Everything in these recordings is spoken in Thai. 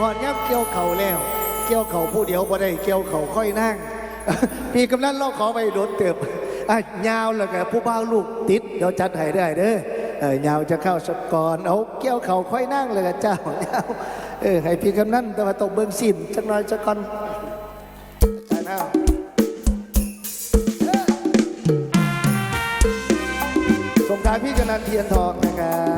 หอนยับเกี่ยวเข่าแล้ว เกี่ยวเข่าผู้เดียวบ่ได้เกี่ยวเข่าค่อยนั่ง พี่กำนันเราขอไปโดนเติบอะยาวแล้วก็ผู้บ่าวลูกติดเดี๋ยวจัดให้ได้เด้อเออยาวจะเข้าสกอนเอาเกี่ยวเข่าค่อยนั่งเลยกับเจ้ายาวเออให้พี่กำนันแต่ว่าตกเบิ้งสินจักหน่อยจักก่อนจัดเอาส่งทางพี่กำนันเทียนทองนะครับ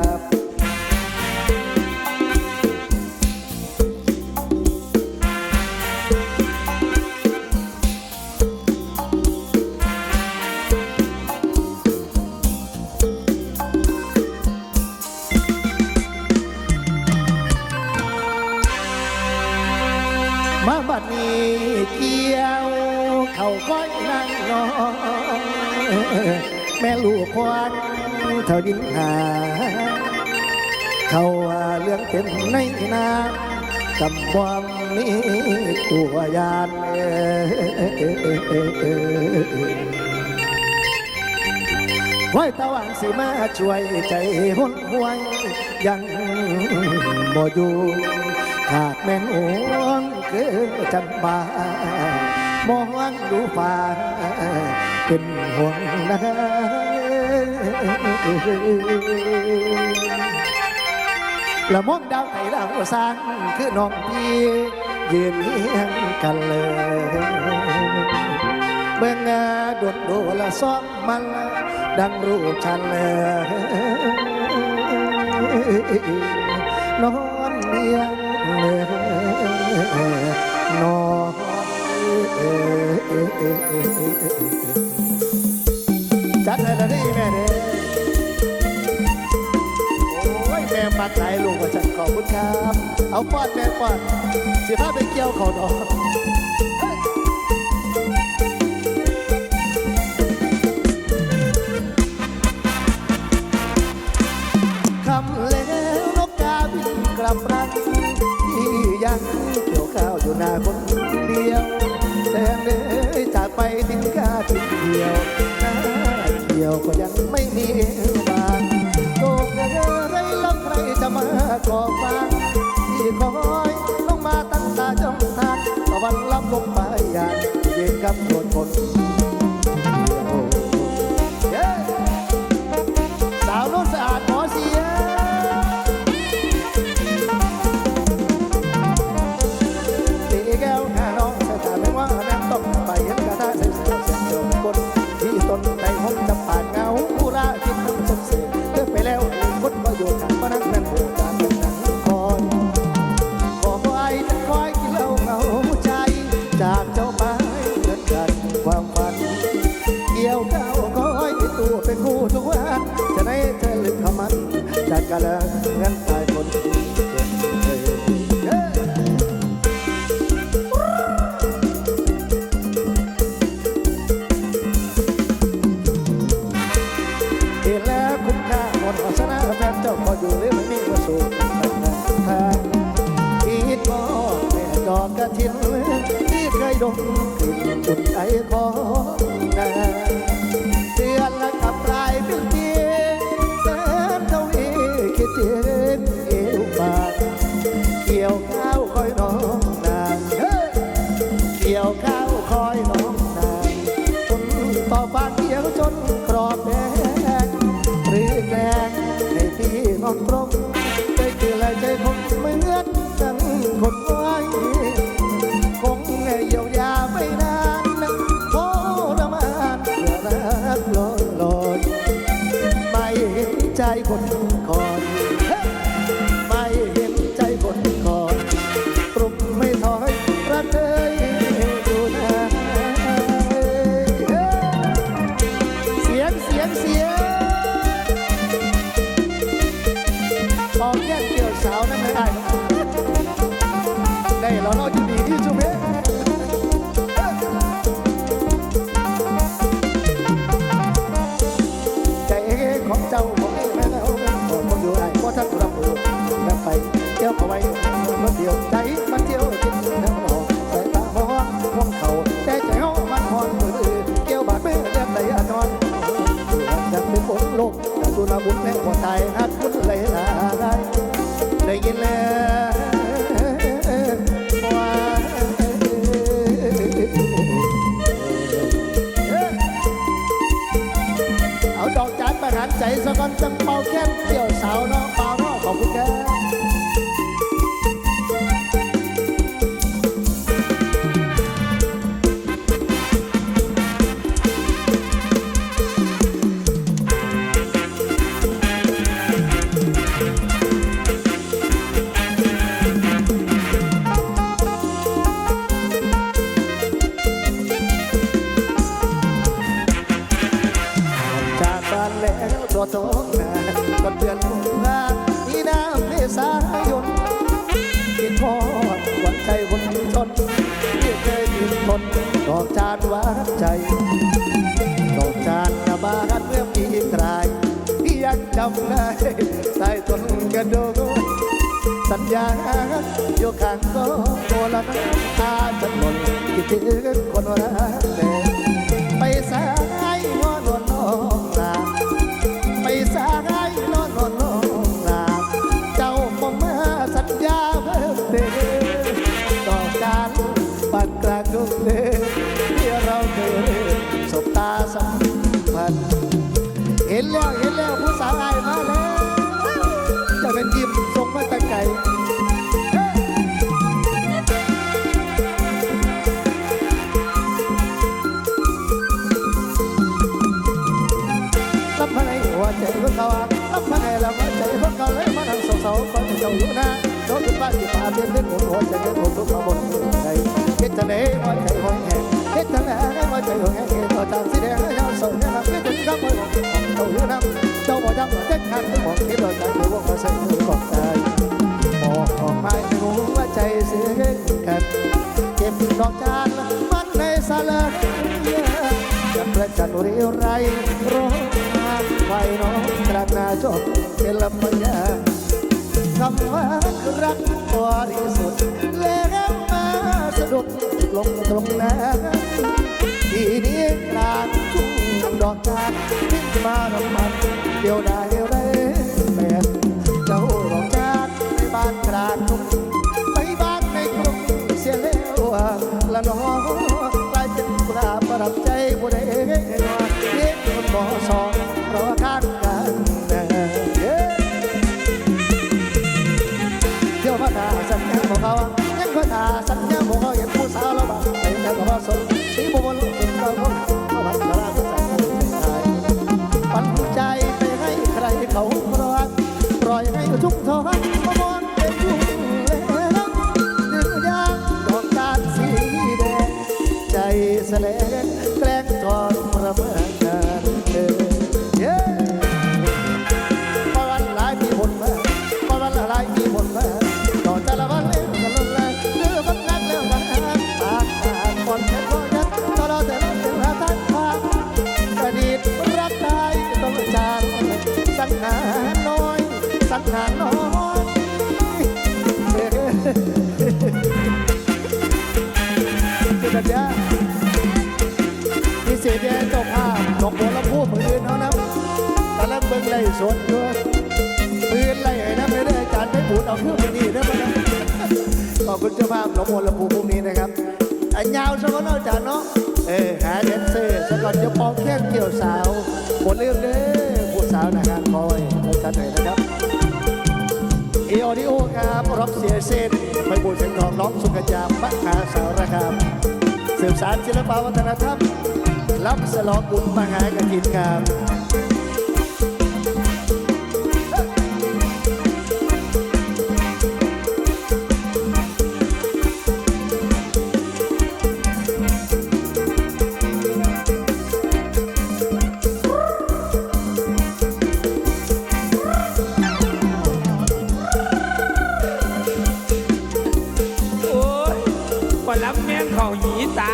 เกี่ยว เขาก้อยนั่งนอนแม่ลูกควันเท่าดินหา เขาว่าเรื่องเต็มในน้ำกำความนี้ตัวยานไว้ตะวันสิมาช่วยใจหุ่นหวยยังบ่อยู่ขาดแม่นโอน คือจำบามองดูฟ้าเป็นห่วงนะละมองดาวไต่ดาวสร้างคือน้องพี่ยืนเลี้ยงกันเลยเบิ่งงาโดดโดละซ้อมมันดังรู้ฉันเลยนอนเลี้ยงเลย นอนจัดเลยนะนี่แม่เด้โอ้ยแม่ปัดไหนลูกว่าฉันขอบคุณครับ เอาปอนแม่ป้อนสิพาไปเกี่ยวเขาดอกคำแล้ หน้าคนเดียวแต่เลยจากไปทิ้งกาทิ้งเดียวหน้าเกี่ยวก็ยังไม่มีบางโลกเรไรแล้วใครจะมาก่อฟังที่คอยลงมาตั้งตาจ้องทานตะวันลับลงไป ที่เคยดมกลิ่นจุดใจขอ สียงเสียงเสียงออกแยกเกี่ยวสาวนั่นไม่ได้ได้แล้วเราจะดีที่จุ๊บเเอาดอกจานประหารใจสะกอนจังเป่าแค้นเกี่ยวสาวน้องเป่าขอบคุณครัำได้ใต้ต้นกระโดดสัญญาโยกข้างก็โบราณตาจะหล่นคิดถึงคนรักแต่ไปสายนอนนอนนอนลาไปสายนอนนอนนอนลาเจ้าคงมาสัญญา เป็นบ้านที่ป่าเต็มเป็นหัวใจเต็มทุกข์บนใจเฮ็ดจังได๋หัวใจหอยแห้งเฮ็ดจังได๋หัวใจหอยแห้งต่อจากสีแดงยาวส่งเนี่ยนะเฮ็ดถึงคำว่าเจ้าอยู่นะเจ้าบ่จำเด็กหันถึงบอกคิดว่าใจอยู่ว่าใส่มือกอดใจบอกออกมาให้รู้ว่าใจเสียกันเก็บดอกจานมันในสาลาจะประจันเรียวไรร้องมาไฟน้องกระนาจบเป็นลำปัญญา คำว่ารักบริสุทธิ์แล้วมาสะดุดลงตรงนั้นทีนี้กลางทุ่งดอกจานทิ้งมาน้ำมันเดียวได้เลย วพัฒนาสัญญาของเขายังพัฒนาสัญญาของเขาเห็นผู้สาวแล้วบ้างไปแล้วก็ว่าสนสีบุบลงสุดเราเขาเขาพัฒนาสัญญาของชายปันใจไปให้ใครเขารอปล่อยให้ทุกทอนมามอนเป็นยุ่งแล้วดึงยางดอกจานสีแดงใจแสลงแกล้งจอด น้อยเอ้ยสัญญาพิเศษแดงเจ้าภาพของบัวลำพูมืออื่นเขานะกำลังเบิ่งไล่สวนอยู่ปืนไล่ไอ้นะไม่ได้อาจารย์ไม่ปูดเอาเครื่องไปนี่นะมันนะขอบคุณเจ้าภาพของบัวลำพูพรุ่งนี้นะครับอันยาวสักคนเอาจารย์เนาะเออหาแดนเซอร์สักก่อนจะปองแค่เกี่ยวสาวบนเรื่องเด้อ เสียเส้นไปบูรเสียงทองร้องสุกัญญามหาสารคามสืบสารศิลปวัฒนธรรมรับสลองบุญมหากฐินครับ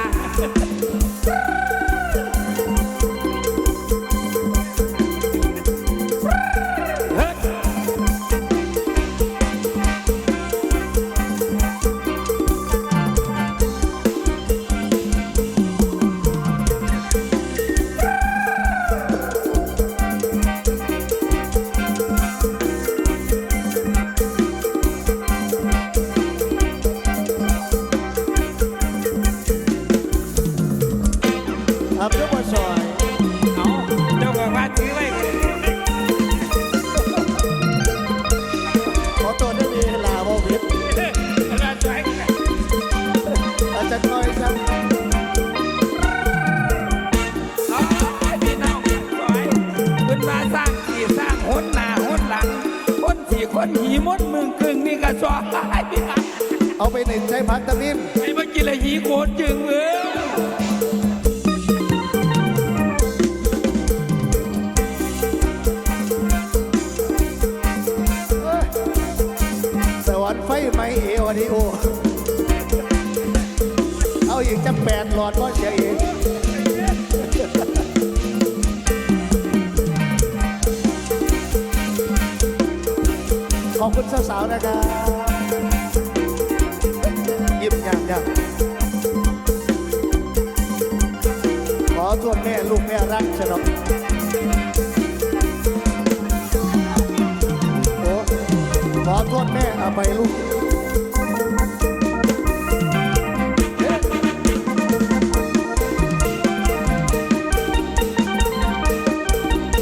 หยี คนหีมดมึงกึ่งนี่ก็สวายเอาไปหนึ่งใช้พักตะมินไอ้เมื่อกี้ละหีโกนจึงเออสวรรค์ไฟไหมเอวดีโอ เอาอีกจะแปดหลอดก็เสีย สาวๆนะครับยิ้มยามยามขอทวนแม่ลูกแม่รักฉลอกโอ้ขอโทษแม่เอาไปลูก